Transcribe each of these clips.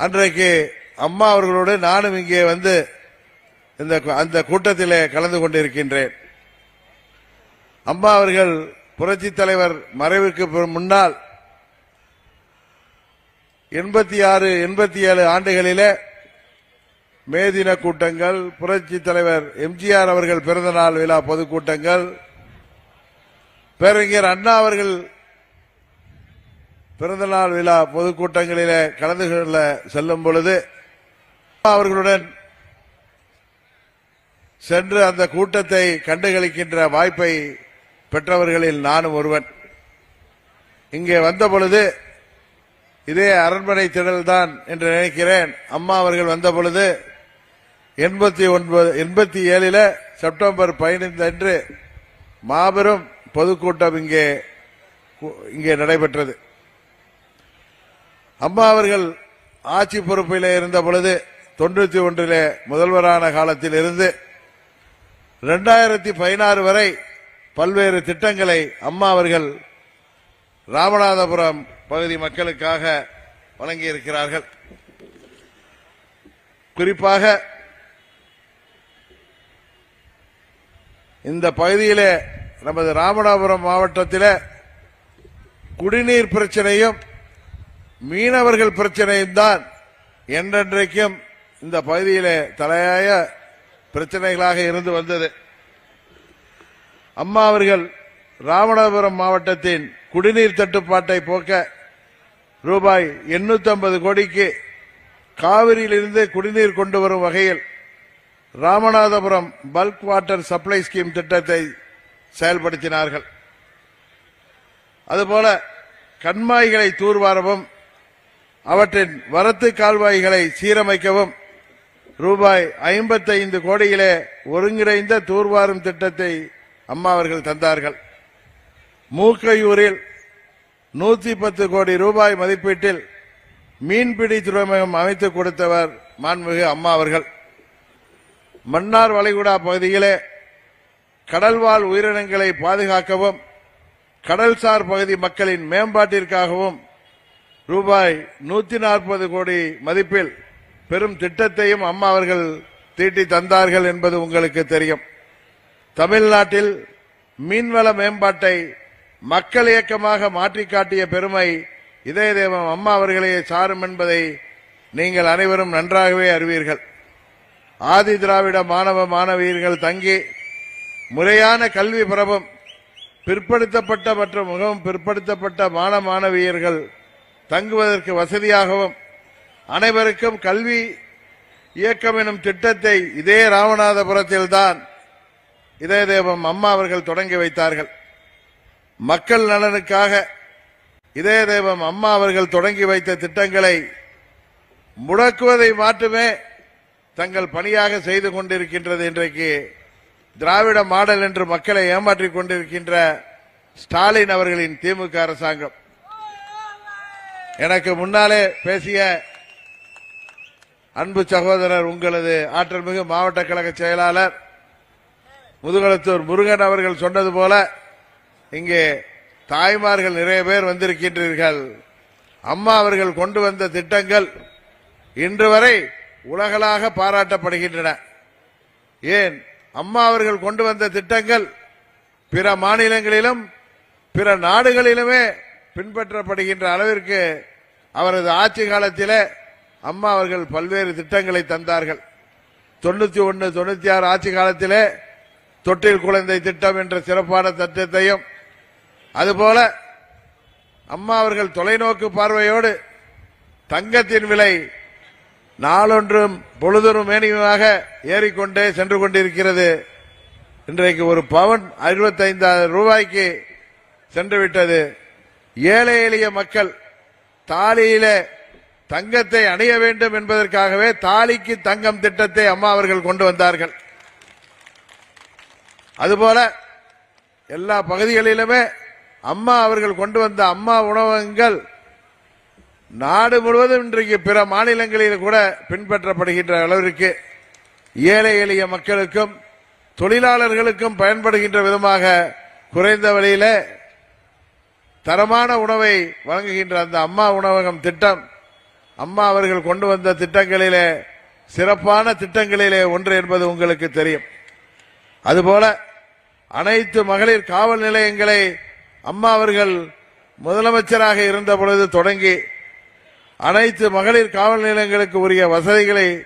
அன்றைக்கு அம்மா அவர்களோடு நானும் இங்கே வந்து இந்த அந்த கூட்டத்திலே கலந்து கொண்டிருக்கின்றேன். அம்மா அவர்கள் புரட்சி தலைவர் மறைவுக்கு முன்னால் எண்பத்தி ஆறு எண்பத்தி ஏழு ஆண்டுகளிலே மேதின கூட்டங்கள் புரட்சி தலைவர் எம்ஜிஆர் அவர்கள் பிறந்தநாள் விழா பொதுக்கூட்டங்கள் பேரறிஞர் அண்ணா அவர்கள் பிறந்தநாள் விழா பொதுக்கூட்டங்களில கலந்து கொள்ள செல்லும் பொழுது அவர்களுடன் சென்று அந்த கூட்டத்தை கண்டுகளிக்கின்ற வாய்ப்பை பெற்றவர்களில் நானும் ஒருவன். இங்கே வந்த பொழுது இதே அரண்மனை திடல்தான் என்று நினைக்கிறேன். அம்மா அவர்கள் வந்த பொழுது எண்பத்தி ஒன்பது எண்பத்தி ஏழில செப்டம்பர் பதினைந்து அன்று மாபெரும் பொதுக்கூட்டம் இங்கே இங்கே நடைபெற்றது. அம்மா அவர்கள் ஆட்சி பொறுப்பில் இருந்த பொழுது தொண்ணூத்தி ஒன்றிலே முதல்வரான காலத்தில் இருந்து இரண்டாயிரத்தி பதினாறு வரை பல்வேறு திட்டங்களை அம்மா அவர்கள் ராமநாதபுரம் பகுதி மக்களுக்காக வழங்கியிருக்கிறார்கள். குறிப்பாக இந்த பகுதியிலே நமது ராமநாதபுரம் மாவட்டத்தில் குடிநீர் பிரச்சனையும் மீனவர்கள் பிரச்சனையும் தான் என்றென்றைக்கும் இந்த பகுதியிலே தலையாய பிரச்சனைகளாக இருந்து வந்தது. அம்மா அவர்கள் ராமநாதபுரம் மாவட்டத்தின் குடிநீர் தட்டுப்பாட்டை போக்க ரூபாய் 850 கோடிக்கு காவிரியிலிருந்து குடிநீர் கொண்டு வரும் வகையில் Ramanathapuram bulk water supply scheme திட்டத்தை செயல்படுத்தினார்கள். அதுபோல கண்மாய்களை தூர்வாரவும் அவற்றின் வரத்து கால்வாய்களை சீரமைக்கவும் ரூபாய் 55 கோடியிலே ஒருங்கிணைந்த தூர்வாரும் திட்டத்தை அம்மா அவர்கள் தந்தார்கள். மூக்கையூரில் நூத்தி பத்து கோடி ரூபாய் மதிப்பீட்டில் மீன்பிடி துறைமுகம் அமைத்து கொடுத்தவர் மாண்புமிகு அம்மா அவர்கள். மன்னார் வளைகுடா பகுதியிலே கடல்வாழ் உயிரினங்களை பாதுகாக்கவும் கடல்சார் பகுதி மக்களின் மேம்பாட்டிற்காகவும் ரூபாய் நூத்தி நாற்பது கோடி மதிப்பில் பெரும் திட்டத்தையும் அம்மா அவர்கள் தீட்டி தந்தார்கள் என்பது உங்களுக்கு தெரியும். தமிழ்நாட்டில் மீன்வள மேம்பாட்டை மக்கள் இயக்கமாக மாற்றி காட்டிய பெருமை இதய தெய்வம் அம்மா அவர்களே சாரும் என்பதை நீங்கள் அனைவரும் நன்றாகவே அறிவீர்கள். ஆதி திராவிட மாணவ மாணவியர்கள் தங்கி முறையான கல்வி பிரபம் பிற்படுத்தப்பட்ட மற்றும் மிகவும் பிற்படுத்தப்பட்ட மாண மாணவியர்கள் தங்குவதற்கு வசதியாகவும் அனைவருக்கும் கல்வி இயக்கம் எனும் திட்டத்தை இதே ராமநாதபுரத்தில்தான் இதய தெய்வம் அம்மா அவர்கள் தொடங்கி வைத்தார்கள். மக்கள் நலனுக்காக இதய தெய்வம் அம்மா அவர்கள் தொடங்கி வைத்த திட்டங்களை முடக்குவதை மட்டுமே தங்கள் பணியாக செய்து கொண்டிருக்கின்றது இன்றைக்கு திராவிட மாடல் என்று மக்களை ஏமாற்றிக் கொண்டிருக்கின்ற ஸ்டாலின் அவர்களின் திமுக அரசாங்கம். எனக்கு முன்னாலே பேசிய அன்பு சகோதரர் உங்களது ஆற்றல் மிகு மாவட்ட கழக செயலாளர் முதுகலத்தூர் முருகன் அவர்கள் சொன்னது போல இங்கே தாய்மார்கள் நிறைய பேர் வந்திருக்கின்றீர்கள். அம்மா அவர்கள் கொண்டு வந்த திட்டங்கள் இன்று வரை உலகளாக பாராட்டப்படுகின்றன. ஏன்? அம்மா அவர்கள் கொண்டு வந்த திட்டங்கள் பிற மாநிலங்களிலும் பிற நாடுகளிலுமே பின்பற்றப்படுகின்ற அளவிற்கு அவரது ஆட்சி காலத்தில் அம்மா அவர்கள் பல்வேறு திட்டங்களை தந்தார்கள். தொண்ணூத்தி ஒன்னு தொண்ணூத்தி ஆறு ஆட்சி காலத்திலே தொட்டில் குழந்தை திட்டம் என்ற சிறப்பான திட்டத்தையும் அதுபோல அம்மா அவர்கள் தொலைநோக்கு பார்வையோடு தங்கத்தின் விலை நாளொன்றும் பொழுதொரு மேனியுமாக ஏறிக்கொண்டே சென்று கொண்டிருக்கிறது. இன்றைக்கு ஒரு பவன் அறுபத்தைந்தாயிரம் ரூபாய்க்கு சென்றுவிட்டது. ஏழை எளிய மக்கள் தாலியிலே தங்கத்தை அணிய வேண்டும் என்பதற்காகவே தாலிக்கு தங்கம் திட்டத்தை அம்மா அவர்கள் கொண்டு வந்தார்கள். அதுபோல எல்லா பகுதிகளிலுமே அம்மா அவர்கள் கொண்டு வந்த அம்மா உணவகங்கள் நாடு முழுவதும் இன்றைக்கு பிற மாநிலங்களில் கூட பின்பற்றப்படுகின்ற அளவிற்கு ஏழை எளிய மக்களுக்கும் தொழிலாளர்களுக்கும் பயன்படுகின்ற விதமாக குறைந்த வழியில தரமான உணவை வழங்குகின்ற அந்த அம்மா உணவகம் திட்டம். அம்மா அவர்கள் கொண்டு வந்த திட்டங்களிலே சிறப்பான திட்டங்களிலே ஒன்று என்பது உங்களுக்கு தெரியும். அதுபோல அனைத்து மகளிர் காவல் நிலையங்களை அம்மா அவர்கள் முதலமைச்சராக இருந்த பொழுது தொடங்கி அனைத்து மகளிர் காவல் நிலையங்களுக்கு உரிய வசதிகளை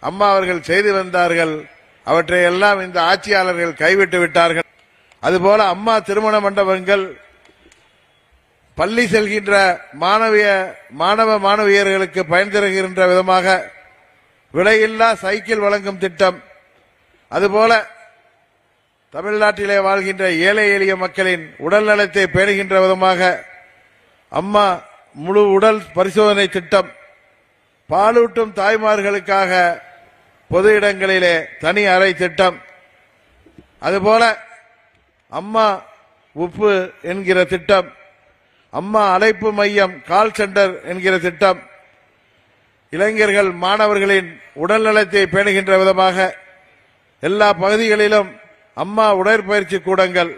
அம்மா அவர்கள் செய்து வந்தார்கள். அவற்றை எல்லாம் இந்த ஆட்சியாளர்கள் கைவிட்டு விட்டார்கள். அதுபோல அம்மா திருமண மண்டபங்கள் பள்ளி செல்கின்ற மாணவிய மாணவ மாணவியர்களுக்கு பயன் தருகின்ற விதமாக விலையில்லா சைக்கிள் வழங்கும் திட்டம். அதுபோல தமிழ்நாட்டிலே வாழ்கின்ற ஏழை எளிய மக்களின் உடல் நலத்தை பேணுகின்ற விதமாக அம்மா முழு உடல் பரிசோதனை திட்டம் பாலூட்டும் தாய்மார்களுக்காக பொது இடங்களிலே தனி அறை திட்டம். அதுபோல அம்மா உப்பு என்கிற திட்டம். அம்மா அழைப்பு மையம் கால் சென்டர் என்கிற திட்டம். இளைஞர்கள் மாணவர்களின் உடல் நலத்தை பேணுகின்ற விதமாக எல்லா பகுதிகளிலும் அம்மா உடற்பயிற்சி கூடங்கள்.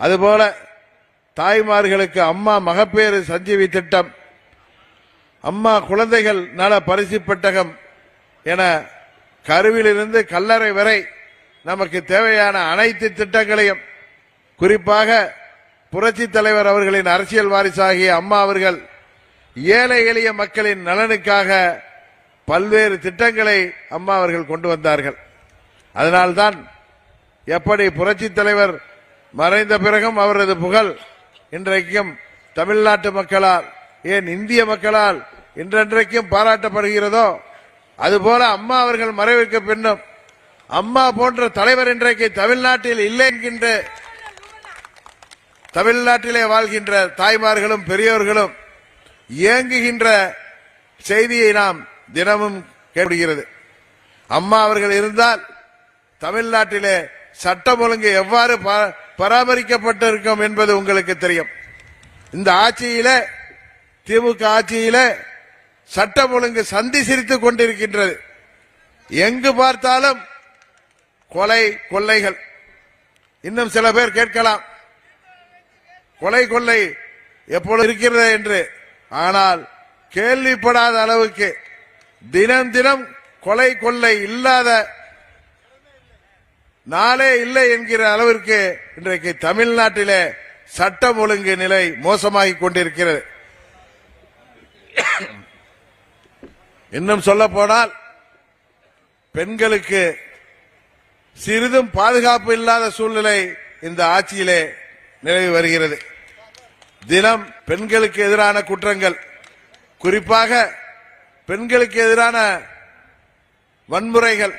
அதுபோல தாய்மார்களுக்கு அம்மா மகப்பேறு சஞ்சீவி திட்டம். அம்மா குழந்தைகள் நல பரிசு பெட்டகம் என கருவிலிருந்து கல்லறை வரை நமக்கு தேவையான அனைத்து திட்டங்களையும் குறிப்பாக புரட்சி தலைவர் அவர்களின் அரசியல் வாரிசாகிய அம்மா அவர்கள் ஏழை எளிய மக்களின் நலனுக்காக பல்வேறு திட்டங்களை அம்மா அவர்கள் கொண்டு வந்தார்கள். அதனால்தான் எப்படி புரட்சி தலைவர் மறைந்த பிறகும் அவரது புகழ் இன்றைக்கும் தமிழ்நாட்டு மக்களால் ஏன் இந்திய மக்களால் இன்றென்றைக்கும் பாராட்டப்படுகிறதோ அதுபோல அம்மா அவர்கள் மறைவிற்கு பின்னும் அம்மா போன்ற தலைவர் இன்றைக்கு தமிழ்நாட்டில் இல்லை என்கின்ற தமிழ்நாட்டிலே வாழ்கின்ற தாய்மார்களும் பெரியோர்களும் இயங்குகின்ற செய்தியை நாம் தினமும் கேட்கிறது. அம்மா அவர்கள் இருந்தால் தமிழ்நாட்டிலே சட்டம் ஒழுங்கு எவ்வாறு ப- பராமரிக்கப்பட்டிருக்கும் என்பது உங்களுக்கு தெரியும். இந்த ஆட்சியில திமுக ஆட்சியில சட்டம் ஒழுங்கு சந்தி சிரித்துக் கொண்டிருக்கின்றது. எங்கு பார்த்தாலும் கொலை கொள்ளைகள். இன்னும் சில பேர் கேட்கலாம். கொலை கொள்ளை எப்பொழுது இருக்கிறது என்று. ஆனால் கேள்விப்படாத அளவுக்கு தினம் தினம் கொலை கொள்ளை இல்லாத நாளே இல்லை என்கிற அளவிற்கு இன்றைக்கு தமிழ்நாட்டிலே சட்டம் ஒழுங்கு நிலை மோசமாகி கொண்டிருக்கிறது. இன்னும் சொல்ல போனால் பெண்களுக்கு சிறிதும் பாதுகாப்பு இல்லாத சூழ்நிலை இந்த ஆட்சியிலே நிலவி வருகிறது. தினம் பெண்களுக்கு எதிரான குற்றங்கள். குறிப்பாக பெண்களுக்கு எதிரான வன்முறைகள்.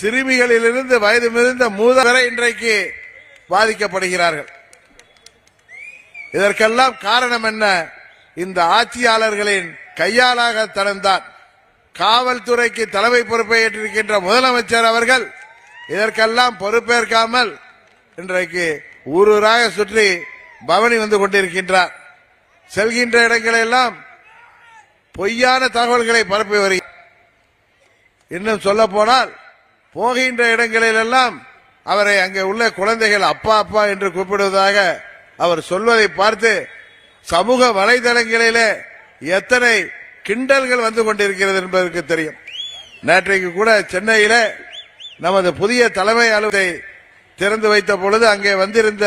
சிறுமிகளிலிருந்து வயது மிகுந்த மூத வரை இன்றைக்கு பாதிக்கப்படுகிறார்கள். இதற்கெல்லாம் காரணம் என்ன? இந்த ஆட்சியாளர்களின் கையாளாகத்தனம்தான் காவல்துறைக்கு தலைமை பொறுப்பை ஏற்றிருக்கின்ற முதலமைச்சர் அவர்கள் இதற்கெல்லாம் பொறுப்பேற்காமல் இன்றைக்கு ஊரூராக சுற்றி பவனி வந்து கொண்டிருக்கின்றார். செல்கின்ற இடங்களெல்லாம் பொய்யான தகவல்களை பரப்பி வருகிறார். இன்னும் சொல்ல போனால் போகின்ற இடங்களிலெல்லாம் அவரை அங்கே உள்ள குழந்தைகள் அப்பா அப்பா என்று கூப்பிடுவதாக அவர் சொல்வதை பார்த்து சமூக வலைதளங்களிலே எத்தனை கிண்டல்கள் வந்து கொண்டிருக்கிறது என்பதற்கு தெரியும். நேற்றைக்கு கூட சென்னையில நமது புதிய தலைமை அலுவலை திறந்து வைத்த பொழுது அங்கே வந்திருந்த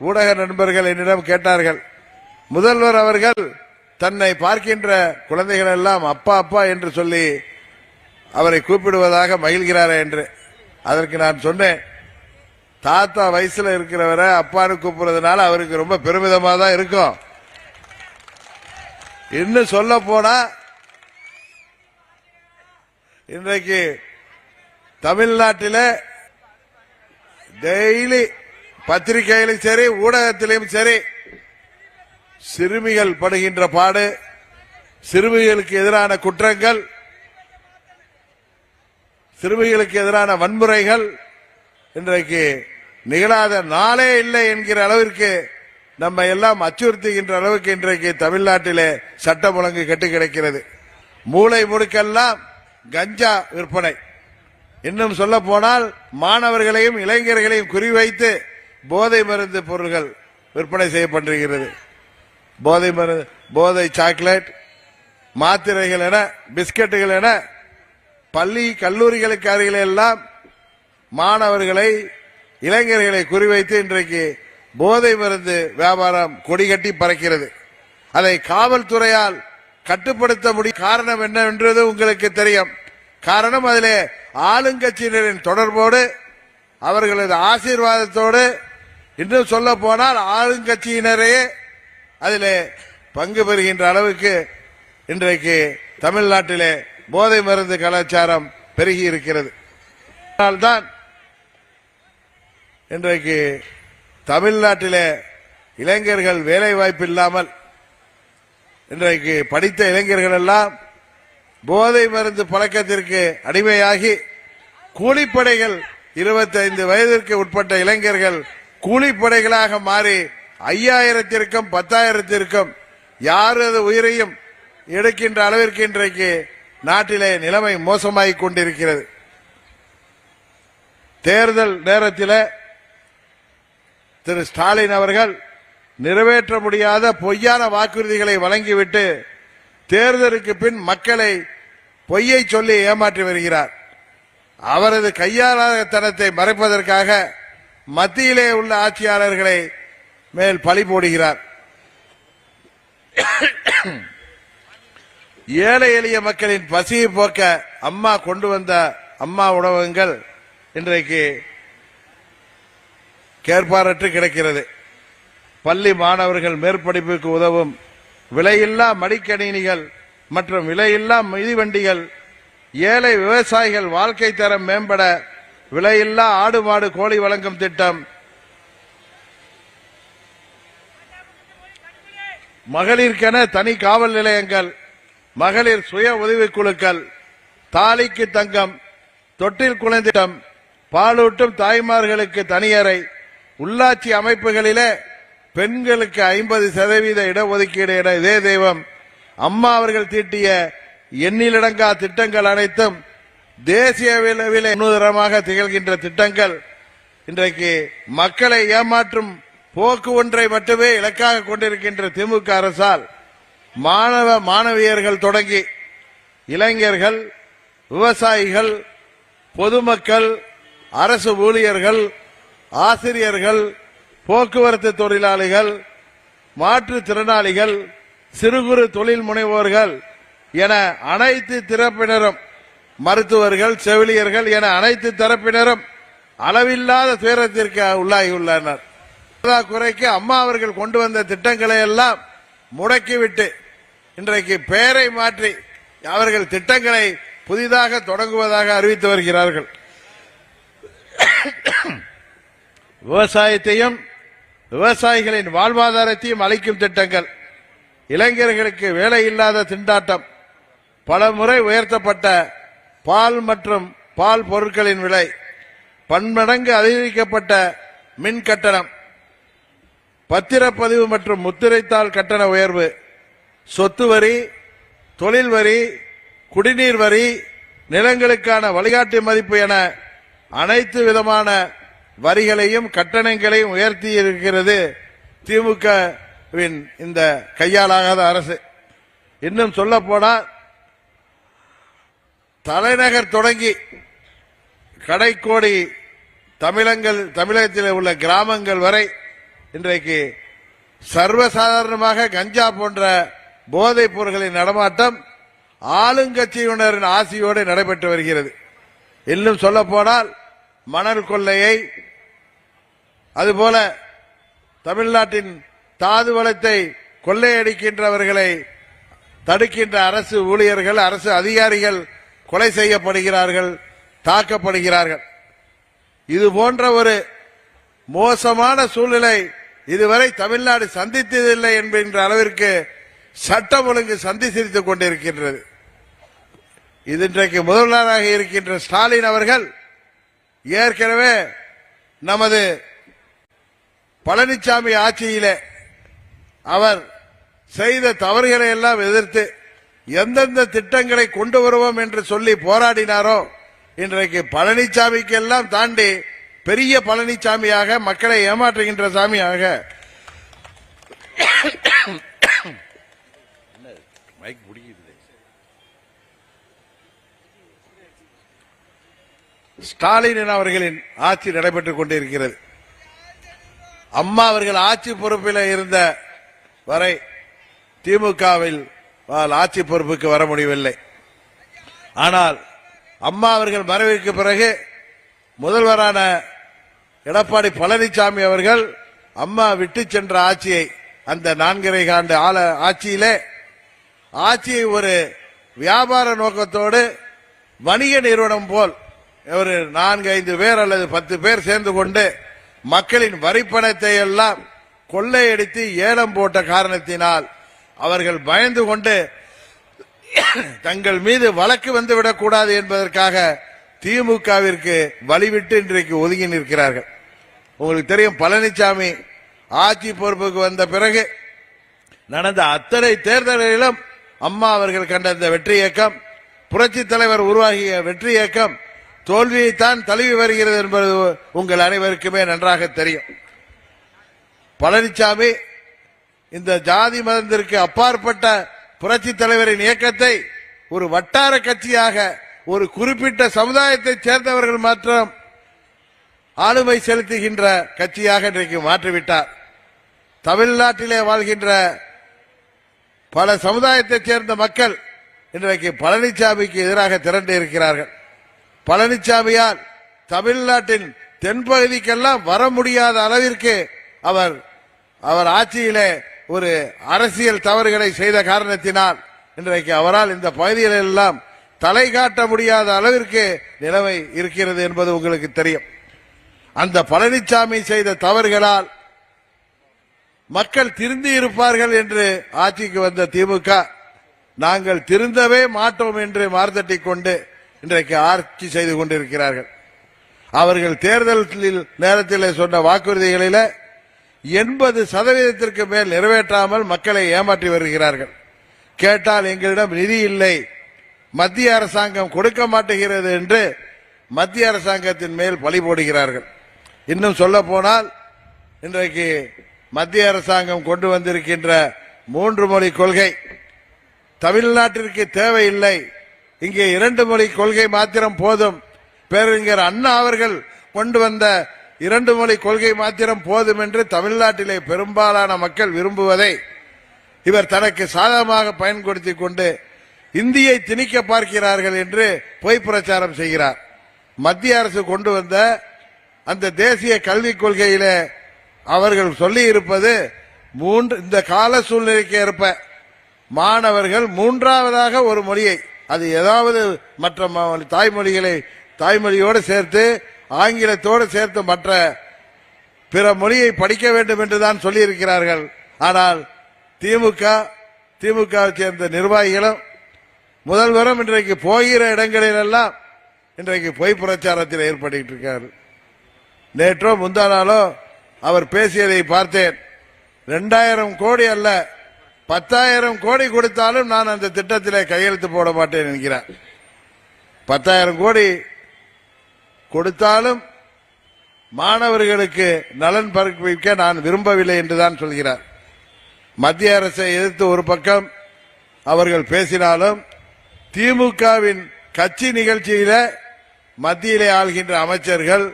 ஊடக நண்பர்கள் என்னிடம் கேட்டார்கள் முதல்வர் அவர்கள் தன்னை பார்க்கின்ற குழந்தைகள் எல்லாம் அப்பா அப்பா என்று சொல்லி அவரை கூப்பிடுவதாக மகிழ்கிறாரே என்று. அதற்கு நான் சொன்னேன் தாத்தா வயசுல இருக்கிறவரை அப்பான்னு கூப்பிடுறதுனால அவருக்கு ரொம்ப பெருமிதமா தான் இருக்கும். இன்னும் சொல்ல போனா இன்றைக்கு தமிழ்நாட்டில் டெய்லி பத்திரிகையிலும் சரி ஊடகத்திலும் சரி சிறுமிகள் படுகின்ற பாடு சிறுமிகளுக்கு எதிரான குற்றங்கள் சிறுமிகளுக்கு எதிரான வன்முறைகள் இன்றைக்கு நிகழாத நாளே இல்லை என்கிற அளவிற்கு நம்ம எல்லாம் அச்சுறுத்துகின்ற அளவுக்கு இன்றைக்கு தமிழ்நாட்டிலே சட்டம் ஒழுங்கு கெட்டு கிடக்கிறது. மூளை முடுக்கெல்லாம் கஞ்சா விற்பனை. இன்னும் சொல்ல போனால் மாணவர்களையும் இளைஞர்களையும் குறிவைத்து போதை மருந்து பொருள்கள் விற்பனை செய்யப்பட்டிருக்கிறது. போதை மருந்து போதை சாக்லேட் மாத்திரைகள் என பிஸ்கட்டுகள் என பள்ளி கல்லூரிகளுக்கு அருகில் எல்லாம் மாணவர்களை இளைஞர்களை குறிவைத்து இன்றைக்கு போதை மருந்து வியாபாரம் கொடிகட்டி பறக்கிறது. அதை காவல்துறையால் கட்டுப்படுத்த முடியும் காரணம் என்னவென்றது உங்களுக்கு தெரியும். காரணம் அதிலே ஆளுங்கட்சியினரின் தொடர்போடு அவர்களது ஆசீர்வாதத்தோடு இன்னும் சொல்ல போனால் ஆளுங்கட்சியினரே அதில் பங்கு பெறுகின்ற அளவுக்கு இன்றைக்கு தமிழ்நாட்டிலே போதை மருந்து கலாச்சாரம் பெருகி இருக்கிறது. அதனால்தான் இன்றைக்கு தமிழ்நாட்டிலே இளைஞர்கள் வேலை வாய்ப்பு இல்லாமல் இன்றைக்கு படித்த இளைஞர்கள் எல்லாம் போதை மருந்து பழக்கத்திற்கு அடிமையாகி கூலிப்படைகள் 25 வயதிற்கு உட்பட்ட இளைஞர்கள் கூலிப்படைகளாக மாறி ஐயாயிரத்திற்கும் பத்தாயிரத்திற்கும் யாரது உயிரையும் எடுக்கின்ற அளவிற்கு இன்றைக்கு நாட்டிலே நிலைமை மோசமாகி கொண்டிருக்கிறது. தேர்தல் நேரத்தில் திரு ஸ்டாலின் அவர்கள் நிறைவேற்ற முடியாத பொய்யான வாக்குறுதிகளை வழங்கிவிட்டு தேர்தலுக்கு பின் மக்களை பொய்யை சொல்லி ஏமாற்றி வருகிறார். அவரது கையாளத்தனத்தை மறைப்பதற்காக மத்தியிலே உள்ள ஆட்சியாளர்களை மேல் பழி போடுகிறார். ஏழை எளிய மக்களின் பசியை போக்க அம்மா கொண்டு வந்த அம்மா உணவகங்கள் இன்றைக்கு கேட்பாரற்று கிடக்கிறது. பள்ளி மாணவர்கள் மேற்படிப்புக்கு உதவும் விலையில்லா மடிக்கணினிகள் மற்றும் விலையில்லா மிதிவண்டிகள் ஏழை விவசாயிகள் வாழ்க்கை தரம் மேம்பட விலையில்லா ஆடு மாடு கோழி வழங்கும் திட்டம். மகளிருக்கென தனி காவல் நிலையங்கள் மகளிர் சுய உதவிக்குழுக்கள் தாலிக்கு தங்கம் தொட்டில் குழந்தைடம் பாலூட்டும் தாய்மார்களுக்கு தனியறை உள்ளாட்சி அமைப்புகளிலே பெண்களுக்கு ஐம்பது சதவீத இடஒதுக்கீடு என இதே தெய்வம் அம்மா அவர்கள் தீட்டிய எண்ணிலடங்கா திட்டங்கள் அனைத்தும் தேசிய அளவிலே முன்னுதரமாக திகழ்கின்ற திட்டங்கள் இன்றைக்கு மக்களை ஏமாற்றும் போக்கு ஒன்றை மட்டுமே இலக்காக கொண்டிருக்கின்ற திமுக அரசால் மாணவ மாணவியர்கள் தொடங்கி இளைஞர்கள் விவசாயிகள் பொதுமக்கள் அரசு ஊழியர்கள் ஆசிரியர்கள் போக்குவரத்து தொழிலாளிகள் மாற்றுத்திறனாளிகள் சிறு குறு தொழில் முனைவோர்கள் என அனைத்து திறப்பினரும் மருத்துவர்கள் செவிலியர்கள் என அனைத்து தரப்பினரும் அளவில்லாத துயரத்திற்கு உள்ளாகியுள்ளனர் குறைக்கு அம்மா அவர்கள் கொண்டு வந்த திட்டங்களை எல்லாம் முடக்கிவிட்டு இன்றைக்கு பெயரை மாற்றி அவர்கள் திட்டங்களை புதிதாக தொடங்குவதாக அறிவித்து வருகிறார்கள். விவசாயத்தையும் விவசாயிகளின் வாழ்வாதாரத்தையும் அளிக்கும் திட்டங்கள். இளைஞர்களுக்கு வேலை இல்லாத திண்டாட்டம். பல முறை உயர்த்தப்பட்ட பால் மற்றும் பால் பொருட்களின் விலை பன்மடங்கு அதிகரிக்கப்பட்ட மின் கட்டணம் பத்திரப்பதிவு மற்றும் முத்திரைத்தாள் கட்டண உயர்வு சொத்து வரி தொழில் வரி குடிநீர் வரி நிலங்களுக்கான வழிகாட்டி மதிப்பு என அனைத்து விதமான வரிகளையும் கட்டணங்களையும் உயர்த்தி இருக்கிறது திமுகவின் இந்த கையாலாகாத அரசு. இன்னும் சொல்ல போனால் தலைநகர் தொடங்கி கடைக்கோடி தமிழங்கள் தமிழகத்தில் உள்ள கிராமங்கள் வரை இன்றைக்கு சர்வசாதாரணமாக கஞ்சா போன்ற போதைப் பொருட்களின் நடமாட்டம் ஆளுங்கட்சியினரின் ஆசையோடு நடைபெற்று வருகிறது. இன்னும் சொல்ல போனால் மணல் கொள்ளையை அதுபோல தமிழ்நாட்டின் தாது வளத்தை கொள்ளையடிக்கின்றவர்களை தடுக்கின்ற அரசு ஊழியர்கள் அரசு அதிகாரிகள் கொலை செய்யப்படுகிறார்கள் தாக்கப்படுகிறார்கள். இது போன்ற ஒரு மோசமான சூழ்நிலை இதுவரை தமிழ்நாடு சந்தித்ததில்லை என்கின்ற அளவிற்கு சட்டம் ஒழுங்கு சந்தித்திருத்துக் கொண்டிருக்கின்றது. இது இன்றைக்கு முதல்வராக இருக்கின்ற ஸ்டாலின் அவர்கள் ஏற்கனவே நமது பழனிசாமி ஆட்சியிலே அவர் செய்த தவறுகளை எல்லாம் எதிர்த்து எந்தெந்த திட்டங்களை கொண்டு வருவோம் என்று சொல்லி போராடினாரோ இன்றைக்கு பழனிசாமிக்கு எல்லாம் தாண்டி பெரிய பழனிசாமியாக மக்களை ஏமாற்றுகின்ற சாமியாக ஸ்டாலின் அவர்களின் ஆட்சி நடைபெற்றுக் கொண்டிருக்கிறது. அம்மா அவர்கள் ஆட்சி பொறுப்பில் இருந்த வரை திமுகவில் ஆட்சி பொறுப்புக்கு வர முடியவில்லை. ஆனால் அம்மா அவர்கள் மறைவிற்கு பிறகு முதல்வரான எடப்பாடி பழனிசாமி அவர்கள் அம்மா விட்டு சென்ற ஆட்சியை அந்த நான்கரை ஆண்டு ஆள ஆட்சியிலே ஆட்சியை ஒரு வியாபார நோக்கத்தோடு வணிக நிறுவனம் போல் ஒரு நான்கு ஐந்து பேர் அல்லது பத்து பேர் சேர்ந்து கொண்டு மக்களின் வரிப்பணத்தை எல்லாம் கொள்ளையடித்து ஏலம் போட்ட காரணத்தினால் அவர்கள் பயந்து கொண்டு தங்கள் மீது வழக்கு வந்துவிடக் கூடாது என்பதற்காக திமுகவிற்கு வழிவிட்டு இன்றைக்கு ஒதுங்கி நிற்கிறார்கள். உங்களுக்கு தெரியும் பழனிசாமி ஆட்சி பொறுப்புக்கு வந்த பிறகு நடந்த அத்தனை தேர்தல்களிலும் அம்மா அவர்கள் கண்ட இந்த வெற்றி இயக்கம் புரட்சி தலைவர் உருவாகிய வெற்றி இயக்கம் தோல்வியைத்தான் தழுவி வருகிறது என்பது உங்கள் அனைவருக்குமே நன்றாக தெரியும். பழனிசாமி இந்த ஜாதி மதத்திற்கு அப்பாற்பட்ட புரட்சி தலைவரின் இயக்கத்தை ஒரு வட்டார கட்சியாக ஒரு குறிப்பிட்ட சமுதாயத்தை சேர்ந்தவர்கள் மாற்றம் ஆளுமை செலுத்துகின்ற கட்சியாக இன்றைக்கு மாற்றிவிட்டார். தமிழ்நாட்டிலே வாழ்கின்ற பல சமுதாயத்தைச் சேர்ந்த மக்கள் இன்றைக்கு பழனிசாமிக்கு எதிராக திரண்டு இருக்கிறார்கள். பழனிசாமியால் தமிழ்நாட்டின் தென்பகுதிக்கெல்லாம் வர முடியாத அளவிற்கு அவர் அவர் ஆட்சியிலே ஒரு அரசியல் தவறுகளை செய்த காரணத்தினால் இன்றைக்கு அவரால் இந்த பகுதியில் எல்லாம் தலை காட்ட முடியாத அளவிற்கு நிலைமை இருக்கிறது என்பது உங்களுக்கு தெரியும். அந்த பழனிசாமி செய்த தவறுகளால் மக்கள் திருந்தி இருப்பார்கள் என்று ஆட்சிக்கு வந்த திமுக நாங்கள் திருந்தவே மாட்டோம் என்று மார்த்தட்டி கொண்டு இன்றைக்கு ஆட்சி செய்து கொண்டிருக்கிறார்கள். அவர்கள் தேர்தலில் நேரத்தில் சொன்ன வாக்குறுதிகளில் எண்பது சதவீதத்திற்கு மேல் நிறைவேற்றாமல் மக்களை ஏமாற்றி வருகிறார்கள். கேட்டால் எங்களிடம் நிதி இல்லை. மத்திய அரசாங்கம் கொடுக்க மாட்டேகிறது என்று மத்திய அரசாங்கத்தின் மேல் பழி போடுகிறார்கள். இன்னும் சொல்ல போனால் இன்றைக்கு மத்திய அரசாங்கம் கொண்டு வந்திருக்கின்ற மூன்று மொழி கொள்கை தமிழ்நாட்டிற்கு தேவையில்லை. இங்கே இரண்டு மொழி கொள்கை மாத்திரம் போதும். பேரறிஞர் அண்ணா அவர்கள் கொண்டு வந்த இரண்டு மொழி கொள்கை மாத்திரம் போதும் என்று தமிழ்நாட்டிலே பெரும்பாலான மக்கள் விரும்புவதை இவர் தனக்கு சாதகமாக பயன்படுத்திக் கொண்டு இந்தியை திணிக்க பார்க்கிறார்கள் என்று பொய் பிரச்சாரம் செய்கிறார். மத்திய அரசு கொண்டு வந்த அந்த தேசிய கல்விக் கொள்கையில அவர்கள் சொல்லி இருப்பது மூன்று இந்த கால சூழ்நிலைக்கு ஏற்ப மாணவர்கள் மூன்றாவதாக ஒரு மொழியை அது ஏதாவது மற்ற தாய்மொழிகளை தாய்மொழியோடு சேர்த்து ஆங்கிலத்தோடு சேர்த்து மற்ற பிற மொழியை படிக்க வேண்டும் என்று தான் சொல்லியிருக்கிறார்கள். ஆனால் திமுக திமுகவை சேர்ந்த நிர்வாகிகளும் முதல்வரும் இன்றைக்கு போகிற இடங்களிலெல்லாம் இன்றைக்கு பொய் பிரச்சாரத்தில் ஏற்பட்டு இருக்கார். நேற்றோ முந்தா நாளோ அவர் பேசியதை பார்த்தேன். ரெண்டாயிரம் கோடி அல்ல பத்தாயிரம் கோடி கொடுத்தாலும் நான் அந்த திட்டத்தில் கையெழுத்து போட மாட்டேன் என்கிறார். பத்தாயிரம் கோடி கொடுத்தாலும் மாணவர்களுக்கு நலன் பரப்பிக்க நான் விரும்பவில்லை என்றுதான் சொல்கிறார். மத்திய அரசை எதிர்த்து ஒரு பக்கம் அவர்கள் பேசினாலும் திமுகவின் கட்சி நிகழ்ச்சியில மத்தியிலே ஆள்கின்ற அமைச்சர்கள்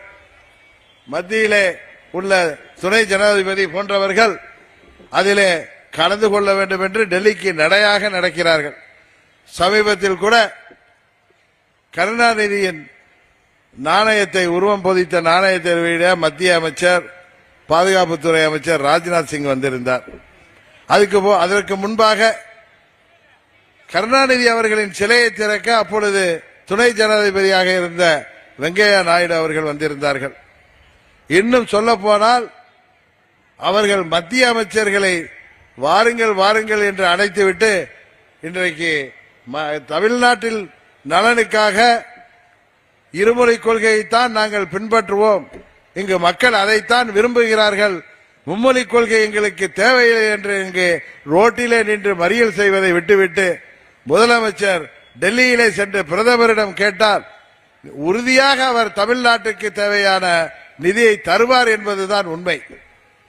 மத்தியிலே உள்ள துணை ஜனாதிபதி போன்றவர்கள் அதிலே கலந்து கொள்ள வேண்டும் என்று டெல்லிக்கு நடையாக நடக்கிறார்கள். சமீபத்தில் கூட கருணாநிதியின் நாணயத்தை உருவம் பொதித்த நாணயத்தை வெளியிட மத்திய அமைச்சர் பாதுகாப்புத்துறை அமைச்சர் ராஜ்நாத் சிங் வந்திருந்தார். அதுக்கு போ- அதற்கு முன்பாக கருணாநிதி அவர்களின் சிலையை திறக்க அப்பொழுது துணை ஜனாதிபதியாக இருந்த வெங்கையா நாயுடு அவர்கள் வந்திருந்தார்கள். இன்னும் சொல்ல போனால் அவர்கள் மத்திய அமைச்சர்களை வாருங்கள் வாருங்கள் என்று அழைத்துவிட்டு இன்றைக்கு ம- தமிழ்நாட்டில் நலனுக்காக இருமொழி கொள்கையைத்தான் நாங்கள் பின்பற்றுவோம். இங்கு மக்கள் அதைத்தான் விரும்புகிறார்கள். மும்மொழி கொள்கை எங்களுக்கு தேவையில்லை என்று இங்கு ரோட்டிலே நின்று மறியல் செய்வதை விட்டுவிட்டு முதலமைச்சர் டெல்லியிலே சென்று பிரதமரிடம் கேட்டால் உறுதியாக அவர் தமிழ்நாட்டுக்கு தேவையான நிதியை தருவார் என்பதுதான் உண்மை.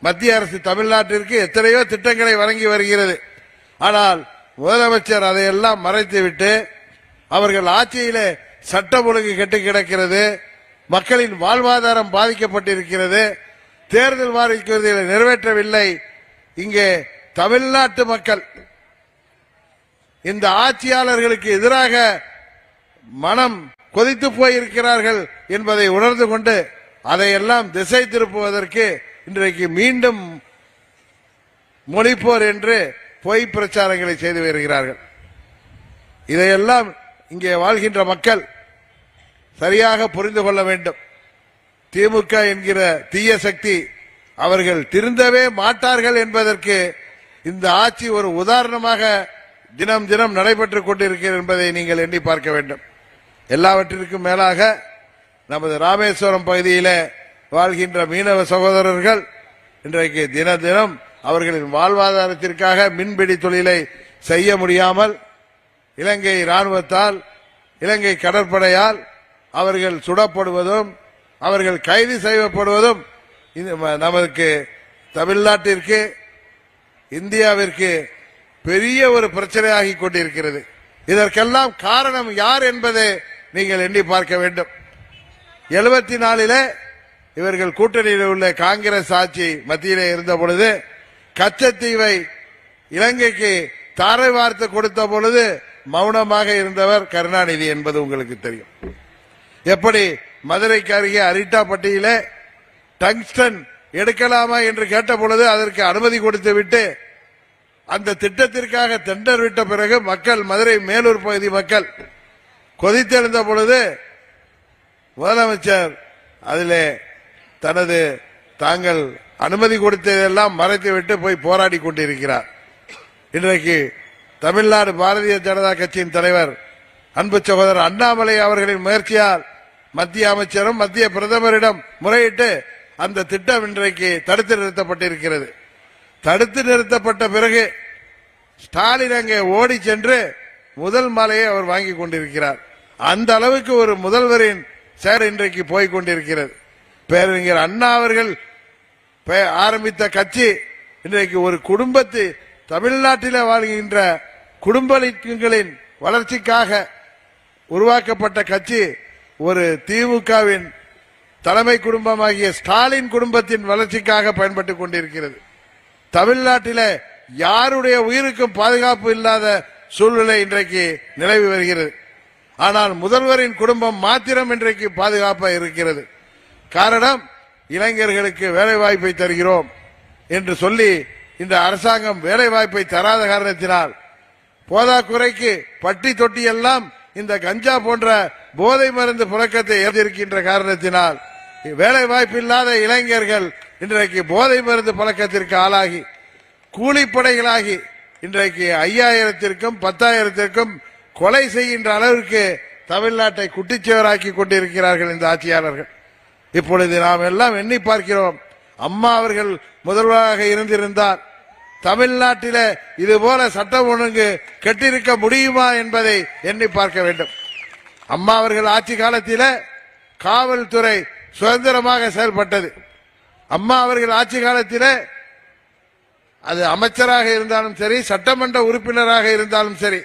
மத்திய அரசு தமிழ்நாட்டிற்கு எத்தனையோ திட்டங்களை வழங்கி வருகிறது. ஆனால் முதலமைச்சர் அதையெல்லாம் மறைத்துவிட்டு அவர்கள் ஆட்சியிலே சட்டம் ஒழுங்கு கெட்டு கிடக்கிறது மக்களின் வாழ்வாதாரம் பாதிக்கப்பட்டிருக்கிறது தேர்தல் வாரிக்குறுதிகளை நிறைவேற்றவில்லை. இங்கே தமிழ்நாட்டு மக்கள் இந்த ஆட்சியாளர்களுக்கு எதிராக மனம் கொதித்து போயிருக்கிறார்கள் என்பதை உணர்ந்து கொண்டு அதையெல்லாம் திசை திருப்புவதற்கு இன்றைக்கு மீண்டும் மொழிப்போர் என்று பொய் பிரச்சாரங்களை செய்து வருகிறார்கள். இதையெல்லாம் இங்கே வாழ்கின்ற மக்கள் சரியாக புரிந்து கொள்ள வேண்டும். திமுக என்கிற தீய சக்தி அவர்கள் திருந்தவே மாட்டார்கள் என்பதற்கு இந்த ஆட்சி ஒரு உதாரணமாக தினம் தினம் நடைபெற்றுக் கொண்டிருக்கிறது என்பதை நீங்கள் எண்ணி பார்க்க வேண்டும். எல்லாவற்றிற்கும் மேலாக நமது ராமேஸ்வரம் பகுதியில் வாழ்கின்ற மீனவ சகோதரர்கள் இன்றைக்கு தின தினம் அவர்களின் வாழ்வாதாரத்திற்காக மின்பிடி தொழிலை செய்ய முடியாமல் இலங்கை ராணுவத்தால் இலங்கை கடற்படையால் அவர்கள் சுடப்படுவதும் அவர்கள் கைது செய்யப்படுவதும் இது நமக்கு தமிழ்நாட்டிற்கு இந்தியாவிற்கு பெரிய ஒரு பிரச்சனையாகி கொண்டிருக்கிறது. இதற்கெல்லாம் காரணம் யார் என்பதை நீங்கள் எண்ணி பார்க்க வேண்டும். எழுபத்தி நாலில இவர்கள் கூட்டணியில் உள்ள காங்கிரஸ் ஆட்சி மத்தியிலே இருந்த பொழுது கச்சத்தீவை இலங்கைக்கு தாரை வார்த்து கொடுத்த பொழுது மௌனமாக இருந்தவர் கருணாநிதி என்பது உங்களுக்கு தெரியும். எப்படி மதுரைக்கு அருகே அரிட்டாப்பட்டியில டங்ஸ்டன் எடுக்கலாமா என்று கேட்ட பொழுது அதற்கு அனுமதி கொடுத்து விட்டு அந்த திட்டத்திற்காக டெண்டர் விட்ட பிறகு மக்கள் மதுரை மேலூர் பகுதி மக்கள் கொதித்தெழுந்த பொழுது முதலமைச்சர் அதிலே தனது தாங்கள் அனுமதி கொடுத்ததெல்லாம் மறைத்துவிட்டு போய் போராடி கொண்டிருக்கிறார். இன்றைக்கு தமிழ்நாடு பாரதிய ஜனதா கட்சியின் தலைவர் அன்பு சகோதரர் அண்ணாமலை அவர்களின் முயற்சியால் மத்திய அமைச்சரும் மத்திய பிரதமரிடம் முறையிட்டு அந்த திட்டம் இன்றைக்கு தடுத்து நிறுத்தப்பட்டிருக்கிறது. தடுத்து நிறுத்தப்பட்ட பிறகு ஸ்டாலின் அங்கே ஓடி சென்று முதல் மாலையை அவர் வாங்கி கொண்டிருக்கிறார். அந்த அளவுக்கு ஒரு முதல்வரின் செயல் இன்றைக்கு போய் கொண்டிருக்கிறது. பேரறிஞர் அண்ணா அவர்கள் ஆரம்பித்த கட்சி இன்றைக்கு ஒரு குடும்பத்து தமிழ்நாட்டில் வாழ்கின்ற குடும்பங்களின் வளர்ச்சிக்காக உருவாக்கப்பட்ட கட்சி. ஒரு திமுகவின் தலைமை குடும்பமாகிய ஸ்டாலின் குடும்பத்தின் வளர்ச்சிக்காக பயன்பட்டுக் கொண்டிருக்கிறது. தமிழ்நாட்டில யாருடைய உயிருக்கும் பாதுகாப்பு இல்லாத சூழ்நிலை இன்றைக்கு நிலவி வருகிறது. ஆனால் முதல்வரின் குடும்பம் மாத்திரம் இன்றைக்கு பாதுகாப்பாக இருக்கிறது. காரணம் இளைஞர்களுக்கு வேலை வாய்ப்பை தருகிறோம் என்று சொல்லி இந்த அரசாங்கம் வேலை வாய்ப்பை தராத காரணத்தினால் போதாக்குறைக்கு பட்டி தொட்டி எல்லாம் இந்த கஞ்சா போன்ற போதை மருந்து புழக்கத்தை ஏற்றிருக்கின்ற காரணத்தினால் வேலை வாய்ப்பு இல்லாத இளைஞர்கள் இன்றைக்கு போதை மருந்து பழக்கத்திற்கு ஆளாகி கூலிப்படைகளாகி இன்றைக்கு ஐயாயிரத்திற்கும் பத்தாயிரத்திற்கும் கொலை செய்கின்ற அளவிற்கு தமிழ்நாட்டை குட்டிச்சுவராக்கி கொண்டிருக்கிறார்கள் இந்த ஆட்சியாளர்கள். இப்பொழுது நாம் எல்லாம் எண்ணி பார்க்கிறோம். அம்மா அவர்கள் முதல்வராக இருந்திருந்தார். தமிழ்நாட்டில இதுபோல சட்டம் ஒழுங்கு கெட்டிருக்க முடியுமா என்பதை எண்ணி பார்க்க வேண்டும். அம்மா அவர்கள் ஆட்சி காலத்தில் காவல்துறை சுதந்திரமாக செயல்பட்டது. அம்மா அவர்கள் ஆட்சி காலத்தில் அது அமைச்சராக இருந்தாலும் சரி சட்டமன்ற உறுப்பினராக இருந்தாலும் சரி